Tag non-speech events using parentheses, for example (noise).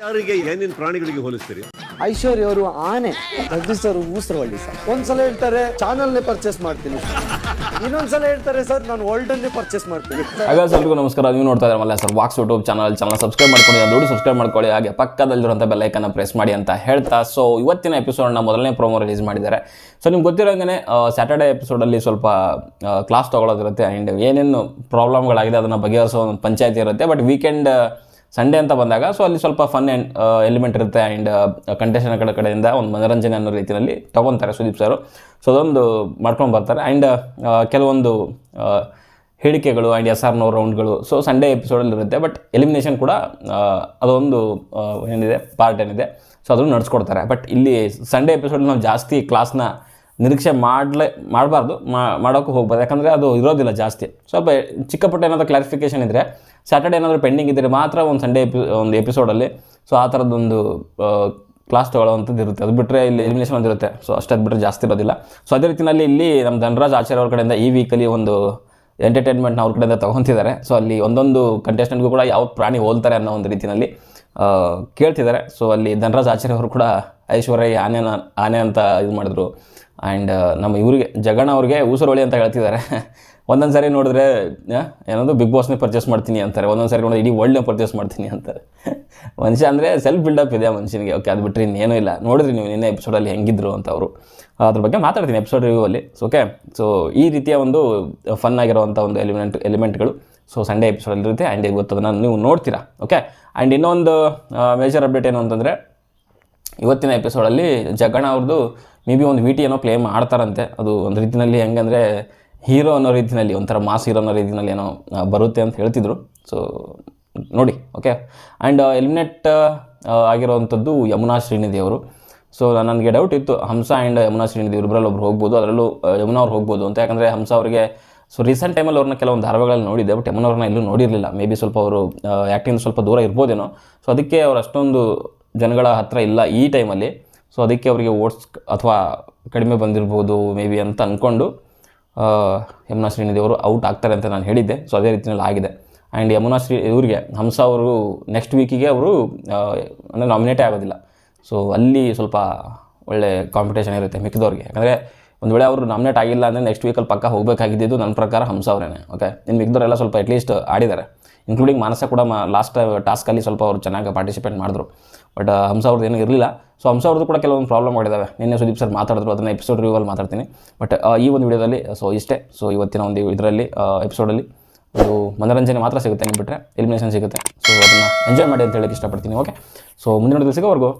ಯಾರಿಗೆ ಏನೇನು ಪ್ರಾಣಿಗಳಿಗೆ ಹೋಲಿಸ್ತೀರಿ? ಐಶ್ವರ್ಯ ಅವರು ಆನೆ ಜಗದೀಶ್ ಅವರು ಊಸರವಳ್ಳಿ ಸರ್. ಒಂದ್ಸಲ ಹೇಳ್ತಾರೆ ಚಾನಲ್ನೇ ಪರ್ಚೇಸ್ ಮಾಡ್ತೀನಿ. ಇನ್ನೊಂದ್ಸಲ ಹೇಳ್ತಾರೆ ಸರ್ ನಾನು ವರ್ಲ್ಡನ್ನೇ ಪರ್ಚೇಸ್ ಮಾಡ್ತೀನಿ. ಹಾಗಾಗಿ ಎಲ್ರಿಗೂ ನಮಸ್ಕಾರ. ನೀವು ನೋಡ್ತಾ ಇದ್ದಾರೆ Malla sir walks YouTube channel channel subscribe ಮಾಡ್ಕೊಳ್ಳಿ. ದುಡ್ಡು ಸಬ್ಸ್ಕ್ರೈಬ್ ಮಾಡ್ಕೊಳ್ಳಿ. ಹಾಗೆ ಪಕ್ಕದಲ್ಲಿರುವಂಥ ಬೆಲ್ಲೈಕನ್ನ ಪ್ರೆಸ್ ಮಾಡಿ ಅಂತ ಹೇಳ್ತಾ. ಸೊ ಇವತ್ತಿನ ಎಪಿಸೋಡ್ನ ಮೊದಲನೇ ಪ್ರೋಮೋ ರಿಲೀಸ್ ಮಾಡಿದ್ದಾರೆ. ಸೊ ನಿಮ್ಗೆ ಗೊತ್ತಿರೋಂಗೆ ಸ್ಯಾಟರ್ಡೇ ಎಪಿಸೋಡಲ್ಲಿ ಸ್ವಲ್ಪ ಕ್ಲಾಸ್ ತೊಗೊಳೋದಿರುತ್ತೆ. ಆ್ಯಂಡ್ ಏನೇನು ಪ್ರಾಬ್ಲಮ್ಗಳಾಗಿದೆ ಅದನ್ನು ಬಗೆಹರಿಸೋ ಒಂದು ಪಂಚಾಯತಿ ಇರುತ್ತೆ. ಬಟ್ ವೀಕೆಂಡ್ ಸಂಡೇ ಅಂತ ಬಂದಾಗ ಸೊ ಅಲ್ಲಿ ಸ್ವಲ್ಪ ಫನ್ ಆ್ಯಂಡ್ ಎಲಿಮೆಂಟ್ ಇರುತ್ತೆ ಆ್ಯಂಡ್ ಕಂಟೆಸ್ಟೆಂಟ್ ಕಡೆ ಕಡೆಯಿಂದ ಒಂದು ಮನೋರಂಜನೆ ಅನ್ನೋ ರೀತಿಯಲ್ಲಿ ತೊಗೊತಾರೆ ಸುದೀಪ್ ಸರ್ ಸೊ ಅದೊಂದು ಮಾಡ್ಕೊಂಡು ಬರ್ತಾರೆ. ಆ್ಯಂಡ್ ಕೆಲವೊಂದು ಆ, ಹೇಳಿಕೆಗಳು ಆ್ಯಂಡ್ ಎಸ್ ಆರ್ ನೋ ರೌಂಡ್ಗಳು ಸೊ ಸಂಡೇ ಎಪಿಸೋಡಲ್ಲಿ ಇರುತ್ತೆ ಬಟ್ ಎಲಿಮಿನೇಷನ್ ಕೂಡ ಅದೊಂದು ಏನಿದೆ ಪಾರ್ಟ್ ಏನಿದೆ. ಸೊ ಅದನ್ನು ನಡೆಸ್ಕೊಡ್ತಾರೆ. ಬಟ್ ಇಲ್ಲಿ ಸಂಡೇ ಎಪಿಸೋಡ್ ನಾವು ಜಾಸ್ತಿ ಕ್ಲಾಸ್ನ ನಿರೀಕ್ಷೆ ಮಾಡಲೇ, ಮಾಡಬಾರ್ದು ಮಾಡೋಕ್ಕೂ ಹೋಗ್ಬಾರ್ದು. ಯಾಕಂದರೆ ಅದು ಇರೋದಿಲ್ಲ ಜಾಸ್ತಿ. ಸ್ವಲ್ಪ ಚಿಕ್ಕ ಪುಟ್ಟ ಏನಾದರೂ ಕ್ಲಾರಿಫಿಕೇಷನ್ ಇದ್ದರೆ ಸ್ಯಾಟರ್ಡೆ ಏನಾದರೂ ಪೆಂಡಿಂಗ್ ಇದ್ದರೆ ಮಾತ್ರ ಒಂದು ಸಂಡೇ ಎಪಿ ಒಂದು ಎಪಿಸೋಡಲ್ಲಿ ಸೊ ಆ ಥರದ್ದೊಂದು ಕ್ಲಾಸ್ ತೊಗೊಳ್ಳೋವಂಥದ್ದು ಇರುತ್ತೆ. ಅದು ಬಿಟ್ಟರೆ ಇಲ್ಲಿ ಎಲಿಮಿನೇಷನ್ ಒಂದಿರುತ್ತೆ ಸೊ ಅಷ್ಟದು ಬಿಟ್ಟರೆ ಜಾಸ್ತಿ ಇರೋದಿಲ್ಲ. ಸೊ ಅದೇ ರೀತಿಯಲ್ಲಿ ಇಲ್ಲಿ ನಮ್ಮ ಧನರಾಜ್ ಆಚಾರ್ಯ ಅವ್ರ ಕಡೆಯಿಂದ ಈ ವೀಕಲ್ಲಿ ಒಂದು ಎಂಟರ್ಟೈನ್ಮೆಂಟ್ನ ಅವ್ರ ಕಡೆಯಿಂದ ತೊಗೊತಿದ್ದಾರೆ. ಸೊ ಅಲ್ಲಿ ಒಂದೊಂದು ಕಂಟೆಸ್ಟೆಂಟ್ಗೂ ಕೂಡ ಯಾವ ಪ್ರಾಣಿ ಹೋಲ್ತಾರೆ ಅನ್ನೋ ಒಂದು ರೀತಿಯಲ್ಲಿ ಕೇಳ್ತಿದ್ದಾರೆ. ಸೊ ಅಲ್ಲಿ ಧನರಾಜ್ ಆಚಾರ್ಯ ಅವರು ಕೂಡ ಐಶ್ವರ್ಯ ಆನೆನ, ಆನೆ ಅಂತ ಇದು ಮಾಡಿದ್ರು. ಆ್ಯಂಡ್ ನಮ್ಮ ಇವ್ರಿಗೆ ಜಗಣ ಅವ್ರಿಗೆ ಊಸರೊಳಿ ಅಂತ ಹೇಳ್ತಿದ್ದಾರೆ. (laughs) ಒಂದೊಂದು ಸಾರಿ ನೋಡಿದ್ರೆ ಏನೋ ಏನದು ಬಿಗ್ ಬಾಸ್ನೇ ಪರ್ಚೇಸ್ ಮಾಡ್ತೀನಿ ಅಂತಾರೆ. ಒಂದೊಂದು ಸಾರಿ ನೋಡಿದ್ರೆ ಇಡೀ ವರ್ಲ್ಡ್ನೇ ಪರ್ಚೇಸ್ ಮಾಡ್ತೀನಿ ಅಂತಾರೆ. (laughs) ಮನುಷ್ಯ ಅಂದರೆ ಸೆಲ್ಫ್ ಬಿಲ್ಡಪ್ ಇದೆ ಮನುಷ್ಯನಿಗೆ. ಓಕೆ ಅದು ಬಿಟ್ಟರೆ ಇನ್ನೇನೂ ಇಲ್ಲ. ನೋಡಿದ್ರಿ ನೀವು ನಿನ್ನೆ ಎಪಿಸೋಡಲ್ಲಿ ಹೆಂಗಿದ್ರು ಅಂತ ಅವರು. ಅದ್ರ ಬಗ್ಗೆ ಮಾತಾಡ್ತೀನಿ ಎಪಿಸೋಡ್ ರಿವ್ಯೂವಲ್ಲಿ ಸೊ ಓಕೆ ಸೊ ಈ ರೀತಿಯ ಒಂದು ಫನ್ ಆಗಿರುವಂಥ ಒಂದು ಎಲಿಮೆಂಟ್ ಎಲಿಮೆಂಟ್ಗಳು ಸೊ ಸಂಡೇ ಎಪಿಸೋಡಲ್ಲಿ ಇರುತ್ತೆ. ಆ್ಯಂಡ್ ಇವತ್ತು ಅದನ್ನು ನೀವು ನೋಡ್ತೀರಾ. ಓಕೆ ಆ್ಯಂಡ್ ಇನ್ನೊಂದು ಮೇಜರ್ ಅಪ್ಡೇಟ್ ಏನು ಅಂತಂದರೆ ಇವತ್ತಿನ ಎಪಿಸೋಡಲ್ಲಿ ಜಗಣ ಅವ್ರದ್ದು ಮೇ ಬಿ ಒಂದು ವಿ ಟಿ ಏನೋ ಪ್ಲೇ ಮಾಡ್ತಾರಂತೆ. ಅದು ಒಂದು ರೀತಿಯಲ್ಲಿ ಹೆಂಗಂದರೆ ಹೀರೋ ಅನ್ನೋ ರೀತಿಯಲ್ಲಿ ಒಂಥರ ಮಾಸ್ ಹೀರೋ ಅನ್ನೋ ರೀತಿಯಲ್ಲಿ ಏನೋ ಬರುತ್ತೆ ಅಂತ ಹೇಳ್ತಿದ್ರು. ಸೊ ನೋಡಿ ಓಕೆ ಆ್ಯಂಡ್ ಎಲಿಮಿನೇಟ್ ಆಗಿರೋವಂಥದ್ದು ಯಮುನಾ ಶ್ರೀನಿಧಿ ಅವರು. ಸೊ ನನಗೆ ಡೌಟ್ ಇತ್ತು, ಹಂಸ ಆ್ಯಂಡ್ ಯಮುನಾ ಶ್ರೀನಿಧಿ ಇಬ್ಬರಲ್ಲಿ ಒಬ್ರು ಹೋಗ್ಬೋದು, ಅದರಲ್ಲೂ ಯಮುನಾ ಅವ್ರು ಹೋಗ್ಬೋದು ಅಂತ. ಯಾಕಂದರೆ ಹಂಸ ಅವರಿಗೆ ಸೊ ರೀಸೆಂಟ್ ಟೈಮಲ್ಲಿ ಅವ್ರನ್ನ ಕೆಲವೊಂದು ಧಾರವಾಗಳಲ್ಲಿ ನೋಡಿದ್ದೆ ಬಟ್ ಯಮುನವ್ರನ್ನ ಎಲ್ಲೂ ನೋಡಿರಲಿಲ್ಲ. ಮೇ ಬಿ ಸ್ವಲ್ಪ ಅವರು ಆ್ಯಕ್ಟಿಂಗ್ ಸ್ವಲ್ಪ ದೂರ ಇರ್ಬೋದೇನೋ. ಸೊ ಅದಕ್ಕೆ ಅವ್ರು ಅಷ್ಟೊಂದು ಜನಗಳ ಹತ್ರ ಇಲ್ಲ ಈ ಟೈಮಲ್ಲಿ. ಸೊ ಅದಕ್ಕೆ ಅವರಿಗೆ ಓಟ್ಸ್ ಅಥವಾ ಕಡಿಮೆ ಬಂದಿರ್ಬೋದು ಮೇ ಬಿ ಅಂತ ಅಂದ್ಕೊಂಡು ಯಮುನಾ ಶ್ರೀನಿಧಿ ಅವರು ಔಟ್ ಆಗ್ತಾರೆ ಅಂತ ನಾನು ಹೇಳಿದ್ದೆ. ಸೊ ಅದೇ ರೀತಿಯಲ್ಲಿ ಆಗಿದೆ. ಆ್ಯಂಡ್ ಯಮುನಾ ಶ್ರೀ, ಇವರಿಗೆ ಹಂಸ ಅವರು ನೆಕ್ಸ್ಟ್ ವೀಕಿಗೆ ಅವರು ಅಂದರೆ ನಾಮಿನೇಟೇ ಆಗೋದಿಲ್ಲ. ಸೊ ಅಲ್ಲಿ ಸ್ವಲ್ಪ ಒಳ್ಳೆ ಕಾಂಪಿಟೇಷನ್ ಇರುತ್ತೆ ಮಿಕ್ಕಿದವ್ರಿಗೆ. ಯಾಕಂದರೆ ಒಂದು ವೇಳೆ ಅವರು ನಾಮಿನೇಟ್ ಆಗಿಲ್ಲ ಅಂದರೆ ನೆಕ್ಸ್ಟ್ ವೀಕಲ್ಲಿ ಪಕ್ಕ ಹೋಗಬೇಕಾಗಿದ್ದು ನನ್ನ ಪ್ರಕಾರ ಹಂಸ ಅವರೇನೆ ಓಕೆ ಇನ್ನು ಮಿಗ್ದವರೆಲ್ಲ ಸ್ವಲ್ಪ ಅಟ್ಲೀಸ್ಟ್ ಆಡಿದ್ದಾರೆ. ಇನ್ಕ್ಲೂಡಿಂಗ್ ಮಾನಸ ಕೂಡ ಮಾ ಲಾಸ್ಟ್ ಟಾಸ್ಕಲ್ಲಿ ಸ್ವಲ್ಪ ಅವರು ಚೆನ್ನಾಗಿ ಪಾರ್ಟಿಸಿಪೇಟ್ ಮಾಡಿದ್ರು. ಬಟ್ ಹಂಸ ಅವ್ರದ್ದು ಏನೂ ಇರಲಿಲ್ಲ. ಸೊ ಹಂಸ ಅವ್ರದ್ದು ಕೂಡ ಕೆಲವೊಂದು ಪ್ರಾಬ್ಲಮ್ ಮಾಡಿದ್ದಾವೆ ನಿನ್ನೆ ಸುದೀಪ್ ಸರ್ ಮಾತಾಡಿದ್ರು, ಅದನ್ನು ಎಪಿಸೋಡ್ ರಿವ್ಯೂವಲ್ಲಿ ಮಾತಾಡ್ತೀನಿ. ಬಟ್ ಈ ಒಂದು ವಿಡಿಯೋದಲ್ಲಿ ಸೊ ಇಷ್ಟೇ. ಸೊ ಇವತ್ತಿನ ಒಂದು ಇದರಲ್ಲಿ ಎಪಿಸೋಡಲ್ಲಿ ಒಂದು ಮನೋರಂಜನೆ ಮಾತ್ರ ಸಿಗುತ್ತೆ ಬಿಟ್ಟರೆ ಎಲಿಮಿನೇಷನ್ ಸಿಗುತ್ತೆ. ಸೊ ಅದನ್ನು ಎಂಜಾಯ್ ಮಾಡಿ ಅಂತ ಹೇಳಕ್ಕೆ ಇಷ್ಟಪಡ್ತೀನಿ ಓಕೆ ಸೊ ಮುಂದಿನ ಸಿಗೋವರೆಗೂ ಸಿಗೋವರೆಗೂ